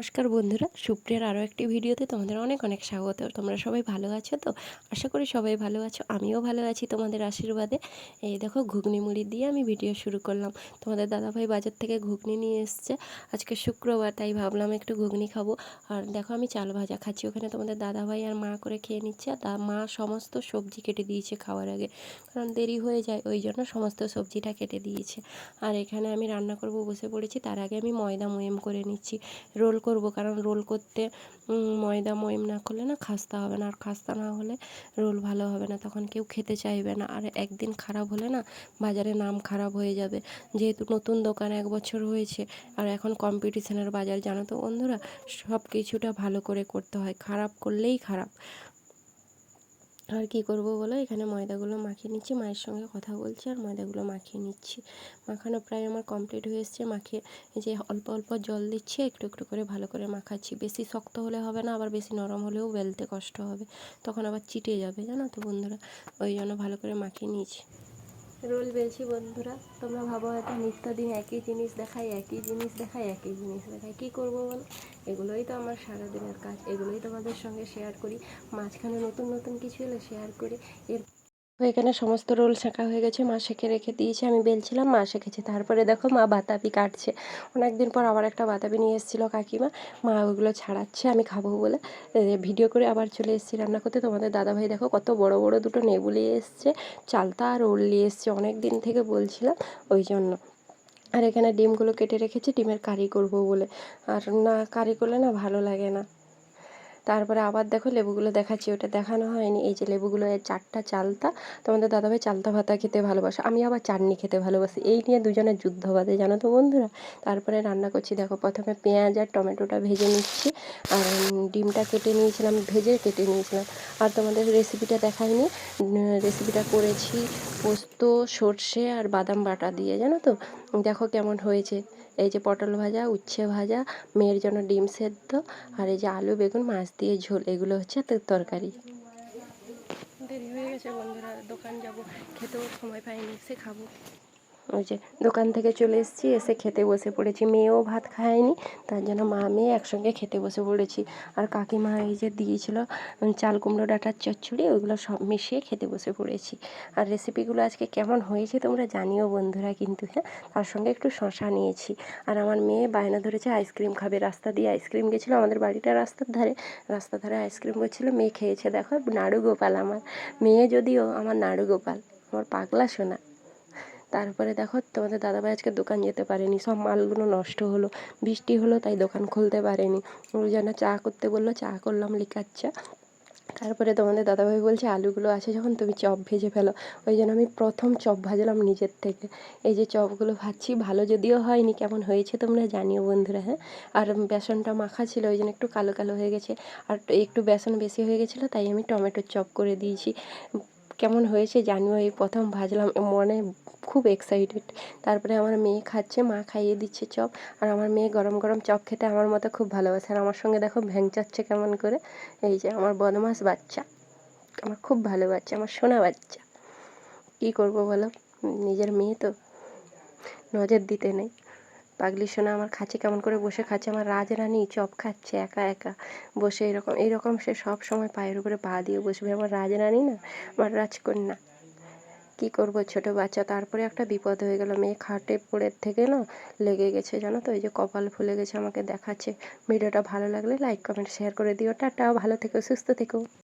নমস্কার বন্ধুরা, সুপ্রিয়ার আরও একটি ভিডিওতে তোমাদের অনেক অনেক স্বাগত। তোমরা সবাই ভালো আছো তো? আশা করি সবাই ভালো আছো, আমিও ভালো আছি তোমাদের আশীর্বাদে। এই দেখো, ঘুগনি মুড়ি দিয়ে আমি ভিডিও শুরু করলাম। তোমাদের দাদাভাই বাজার থেকে ঘুগনি নিয়ে এসছে। আজকে শুক্রবার, তাই ভাবলাম একটু ঘুগনি খাব। আর দেখো, আমি চাল ভাজা খাচ্ছি। ওখানে তোমাদের দাদাভাই আর মা করে খেয়ে নিচ্ছে। আর মা সমস্ত সবজি কেটে দিয়েছে খাওয়ার আগে। কারণ দেরি হয়ে যায়, ওই জন্য সমস্ত সবজিটা কেটে দিয়েছে। আর এখানে আমি রান্না করব বসে পড়েছি। তার আগে আমি ময়দা ময়েম করে নিচ্ছি। রোল করব, কারণ রোল করতে ময়দা ময়ম না করলে না খাস্তা হবে না, আর খাস্তা না হলে রোল ভালো হবে না, তখন কেউ খেতে চাইবে না। আর একদিন খারাপ হলে না বাজারে নাম খারাপ হয়ে যাবে। যেহেতু নতুন দোকান এক বছর হয়েছে, আর এখন কম্পিটিশনের বাজার, জানো তো বন্ধুরা? সব কিছুটা ভালো করে করতে হয়, খারাপ করলেই খারাপ। আর কী করব বলো? এখানে ময়দাগুলো মাখিয়ে নিচ্ছি। মায়ের সঙ্গে কথা বলছি আর ময়দাগুলো মাখিয়ে নিচ্ছি। মাখানো প্রায় আমার কমপ্লিট হয়ে এসছে। মাখিয়ে যে অল্প অল্প জল দিচ্ছি, একটু একটু করে ভালো করে মাখাচ্ছি। বেশি শক্ত হলে হবে না, আবার বেশি নরম হলেও বেলতে কষ্ট হবে। তখন আবার চিটে যাবে, জানো তো বন্ধুরা? ওই জন্য ভালো করে মাখিয়ে নিয়েছি। রোল বেলছি বন্ধুরা। তোমরা ভাবো হয়তো নিত্যদিন একই জিনিস দেখাই, একই জিনিস দেখাই, একই জিনিস দেখাই। কী করব বলো? এগুলোই তো আমার সারাদিনের কাজ, এগুলোই তোমাদের সঙ্গে শেয়ার করি। মাঝখানে নতুন নতুন কিছু এলে শেয়ার করি। এর এখানে সমস্ত রোল শেখা হয়ে গেছে, মা শেখে রেখে দিয়েছে, আমি বেলছিলাম, মা শেখেছে তারপরে দেখো মা বাতাবি কাটছে। অনেক দিন পর আবার একটা বাতাবি নিয়ে এসেছিল কাকিমা। মা ওগুলো ছাড়াচ্ছে, আমি খাব বলে। ভিডিও করে আবার চলে এসেছি রান্না করতে। তোমাদের দাদাভাই দেখো কত বড় বড় দুটো নেবু নিয়ে এসছে, চালতা আর রোল নিয়ে এসছে। অনেক দিন থেকে বলছিলাম, ওই জন্য। আর এখানে ডিমগুলো কেটে রেখেছি, ডিমের কারি করব বলে। আর না, কারি করলে না ভালো লাগে না। তারপরে আবার দেখো লেবুগুলো দেখাচ্ছি, ওটা দেখানো হয়নি। এই যে লেবুগুলো চারটা চালতা। তোমাদের দাদাভাই চালতা ভাতা খেতে ভালোবাসে। আমি আবার চাটনি খেতে ভালোবাসি। এই নিয়ে দুজনের যুদ্ধ বাদে জানো তো বন্ধুরা? তারপরে রান্না করছি, দেখো প্রথমে পেঁয়াজ আর টমেটোটা ভেজে নিচ্ছি। আর ডিমটা কেটে নিয়েছিলাম, ভেজে কেটে নিয়েছিলাম। আর তোমাদের রেসিপিটা দেখাইনি। রেসিপিটা করেছি পোস্ত, সর্ষে আর বাদাম বাটা দিয়ে, জানো তো? দেখো কেমন হয়েছে। এই যে পটল ভাজা, উচ্ছে ভাজা, মেয়ের জন্য ডিম সেদ্ধ। আর এই যে আলু, বেগুন, মাছ দিয়ে ঝোল, এগুলো হচ্ছে তরকারি। দেরি হয়ে গেছে বন্ধুরা, দোকান যাব, খেতেও সময় পাইনি, সে খাব। ওই যে দোকান থেকে চলে এসেছি, এসে খেতে বসে পড়েছি। মেয়েও ভাত খায়নি, তার জন্য মা মেয়ে একসঙ্গে খেতে বসে পড়েছি। আর কাকিমা এই যে দিয়েছিল চাল কুমড়ো, ডাঁটার চচ্চড়ি, ওইগুলো সব মিশিয়ে খেতে বসে পড়েছি। আর রেসিপিগুলো আজকে কেমন হয়েছে তোমরা জানিও বন্ধুরা কিন্তু হ্যাঁ? তার সঙ্গে একটু শশা নিয়েছি। আর আমার মেয়ে বায়না ধরেছে, আইসক্রিম খাবে। রাস্তা দিয়ে আইসক্রিম গেছিল, আমাদের বাড়িটা রাস্তার ধারে। রাস্তার ধারে আইসক্রিম করছিল, মেয়ে খেয়েছে। দেখো নাড়ু গোপাল আমার। মেয়ে যদিও আমার নাড়ু গোপাল আমার পাগলা শোনা তারপরে দেখো তোমাদের দাদাভাই আজকে দোকান যেতে পারেনি, সব মালগুলো নষ্ট হলো, বৃষ্টি হলো তাই দোকান খুলতে পারেনি। ওই জন্য চা করতে বলল, চা করলাম লিকার চা। তারপরে তোমাদের দাদাভাই বলছে, আলুগুলো আছে যখন তুমি চপ ভেজে ফেলো। ওই জন্য আমি প্রথম চপ ভাজলাম নিজের থেকে। এই যে চপগুলো ভাজছি, ভালো যদিও হয়নি, কেমন হয়েছে তোমরা জানিও বন্ধুরা হ্যাঁ? আর বেসনটা মাখা ছিল, ওই জন্য একটু কালো কালো হয়ে গেছে। আর একটু বেসন বেশি হয়ে গেছিল, তাই আমি টমেটোর চপ করে দিয়েছি। কেমন হয়েছে জানিও, এই প্রথম ভাজলাম মনে খুব এক্সাইটেড তারপরে আমার মেয়ে খাচ্ছে, মা খাইয়ে দিচ্ছে চপ। আর আমার মেয়ে গরম গরম চপ খেতে আমার মতো খুব ভালোবাসে। আর আমার সঙ্গে দেখো ভ্যাংচাচ্ছে কেমন করে। এই যে আমার বদমাস বাচ্চা, আমার খুব ভালো বাচ্চা আমার সোনা বাচ্চা। কী করব বলো? নিজের মেয়ে তো নজর দিতে নেই। পাগলি সোনা আমার খাচ্ছে, কেমন করে বসে খাচ্ছে? আমার রাজরানী চপ খাচ্ছে, একা একা বসে এরকম এইরকম সে সব সময় পায়ের উপরে পা দিয়ে বসবে। আমার রাজরানী না, আমার রাজকন্যা। কি করব ছোট বাচ্চা? তারপরে একটা বিপদ হয়ে গেল। মেয়ে খাটে পড়ে থেকে না লেগে গেছে, জানো তো? এই যে কপাল ফুলে গেছে আমাকে দেখাচ্ছে। ভিডিওটা ভালো লাগলে লাইক কমেন্ট শেয়ার করে দিও। টাটা, ভালো থেকো, সুস্থ থেকো।